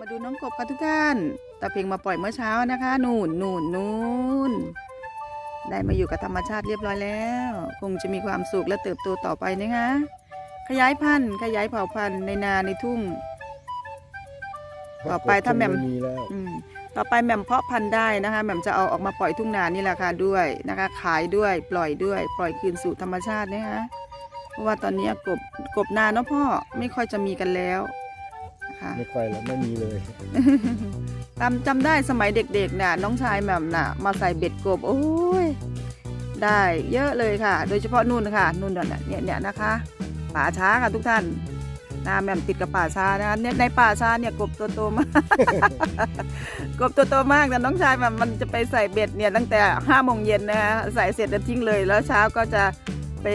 มาดูน้องกบค่ะทุกท่านตาเพ่งมาปล่อยเมื่อเช้านะคะ นู่นนู่นนู่นได้มาอยู่กับธรรมชาติเรียบร้อยแล้ว คงจะมีความสุขและเติบโตต่อไปนะคะ ขยายพันธุ์ขยายเผ่าพันธุ์ในนาในทุ่ง ต่อไปถ้าแหม่มมีแล้วอืมต่อไปแหม่มเพาะพันธุ์ได้นะคะแหม่มจะเอาออกมาปล่อยทุ่งนานี่แหละค่ะด้วยนะคะ ขายด้วยปล่อยด้วย ปล่อยคืนสู่ธรรมชาตินะคะเพราะว่าตอนนี้กบกบนาเนาะพ่อไม่ค่อยจะมีกันแล้วนะ คะไม่ค่อยแล้วไม่มีเลยจำจำได้สมัยเด็กๆน่ะน้องชายแหม่มน่ะ มาใส่เบ็ดกบโอ้ยได้เยอะเลยค่ะ โดยเฉพาะนู่นค่ะนู่นน่ะเนี่ยเนี่ยนะคะป่าช้าค่ะทุกท่านนาแหม่มติดกับป่าช้านะคะเนี่ยในป่าช้าเนี่ยกบตัวโตมากกบตัวโตมากแต่น้องชายแบบมันจะไปใส่เบ็ดเนี่ยตั้งแต่ห้าโมงเย็นนะคะใส่เสร็จแล้วทิ้งเลย แล้วเช้าก็จะไป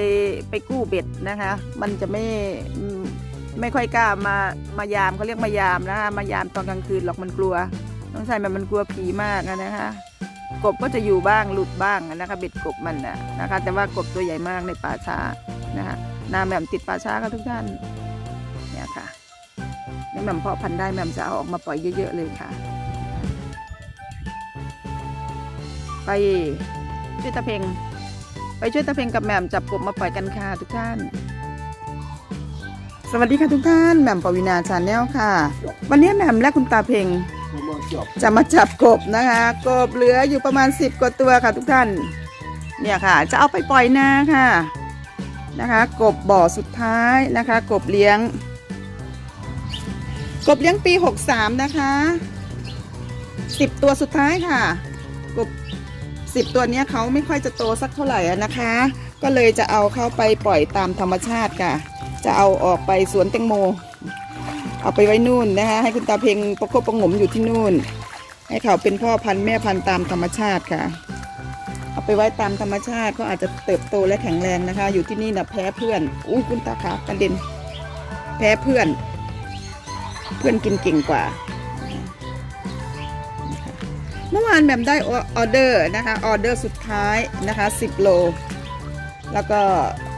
ไปกู้เบ็ดนะคะ มันจะไม่อืม ไม่ค่อยกล้ามามายามเขาเรียกมายามนะคะมายามตอนกลางคืนหรอกมันกลัวน้องชายมันมันกลัวผีมากอะนะคะ กบก็จะอยู่บ้างหลุดบ้างนะคะเบ็ดกบมันนะนะคะ แต่ว่ากบตัวใหญ่มากในป่าช้านะคะนาแหม่มติดป่าช้าค่ะทุกท่านเนี่ยค่ะนี่แหม่มเพาะพันธุ์ได้แหม่มจะเอาออกมาปล่อยเยอะ ๆ เลยค่ะ ไปช่วยตาเพงไปช่วยตาเพงกับแหม่มจับกบมาปล่อยกันค่ะทุกท่าน สวัสดีค่ะทุกท่านแหม่มปวีนาชาแนลค่ะ วันนี้แหม่มและคุณตาเพงจะมาจับกบนะคะ กบเหลืออยู่ประมาณ 10 กว่าตัวค่ะทุกท่าน เนี่ยค่ะ จะเอาไปปล่อยนาค่ะนะคะ กบบ่อสุดท้ายนะคะ กบเลี้ยง กบเลี้ยงปี 63 นะคะ 10 ตัวสุดท้ายค่ะ กบ 10 ตัวเนี้ยเขาไม่ค่อยจะโตสักเท่าไหร่นะคะ ก็เลยจะเอาเข้าไปปล่อยตามธรรมชาติค่ะ จะเอาออกไปสวนแตงโม เอาไปไว้นู่นนะคะให้คุณตาเพงประคบประงมอยู่ที่นู่น ให้เขาเป็นพ่อพันธุ์แม่พันธุ์ตามธรรมชาติค่ะ เอาไปไว้ตามธรรมชาติเขาอาจจะเติบโตและแข็งแรงนะคะ อยู่ที่นี่นะแพ้เพื่อนอุ้ยคุณตาขากระเด็นแพ้เพื่อน เพื่อนกินเก่งกว่าเมื่อวานแหม่มได้ออเดอร์นะคะออเดอร์สุดท้ายนะคะ 10 โล แล้วก็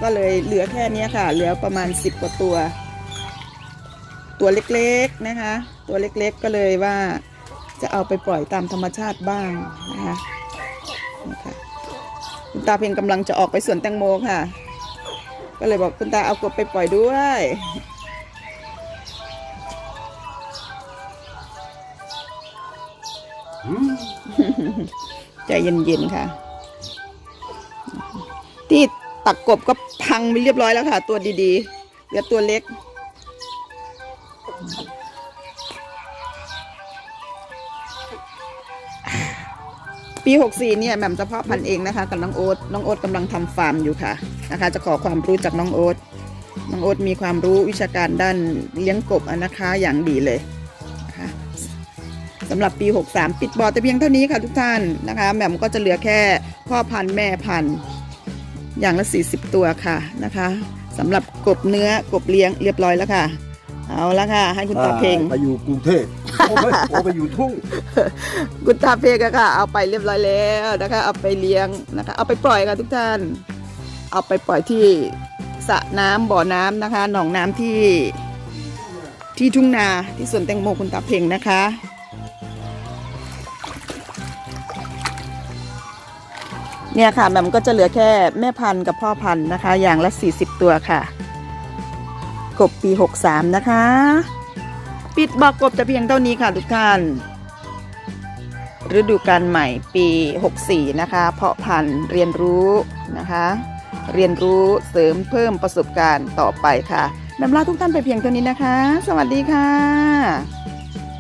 ก็เลยเหลือแค่เนี้ยค่ะ เหลือประมาณ 10 กว่าตัว ตัวเล็กๆนะคะ ตัวเล็กๆก็เลยว่าจะเอาไปปล่อยตามธรรมชาติบ้างนะคะนะคะคุณตาเพียงกำลังจะออกไปสวนแตงโมค่ะ ก็เลยบอกคุณตาเอากบไปปล่อยด้วยใจเย็นๆค่ะ ที่ตักกบก็พังไปเรียบร้อยแล้วค่ะ ตัวดีๆเหลือตัวเล็ก ปี 64 เนี่ยแหม่มจะเพาะพันธุ์เองนะคะกับน้องโอ๊ตน้องโอ๊ตกำลังทำฟาร์มอยู่ค่ะนะคะ จะขอความรู้จากน้องโอ๊ตน้องโอ๊ตมีความรู้วิชาการด้านเลี้ยงกบอนะคะอย่างดีเลยนะคะสำหรับปี 63 ปิดบ่อแต่เพียงเท่านี้ค่ะทุกท่านนะคะแหม่มก็จะเหลือแค่พ่อพันธุ์แม่พันธุ์ อย่างละ 40 ตัวค่ะนะคะสำหรับกบเนื้อกบเลี้ยงเรียบร้อยแล้วค่ะ เอาละค่ะ ให้คุณตาเพงไปอยู่กรุงเทพโอ้ยโอ้ไปอยู่ทุ่งกุตาเพกอะค่ะ เอาไปเรียบร้อยแล้วนะคะ เอาไปเลี้ยงนะคะ เอาไปปล่อยค่ะทุกท่าน เอาไปปล่อยที่สระน้ำบ่อน้ำนะคะ หนองน้ำที่ที่ทุ่งนาที่สวนแตงโมคุณตาเพ่งนะคะ เนี่ยค่ะแหม่มก็จะเหลือแค่แม่พันธุ์กับพ่อพันธุ์นะคะ อย่างละ 40 ตัวค่ะ กบปี 63 นะคะ ปิดบอกกบแต่เพียงเท่านี้ค่ะทุกท่าน ฤดูกาลใหม่ปี 64 นะคะ เพาะพันธุ์เรียนรู้นะคะ เรียนรู้เสริมเพิ่มประสบการณ์ต่อไปค่ะแม่มลาทุกท่านไปเพียงเท่านี้นะคะ สวัสดีค่ะ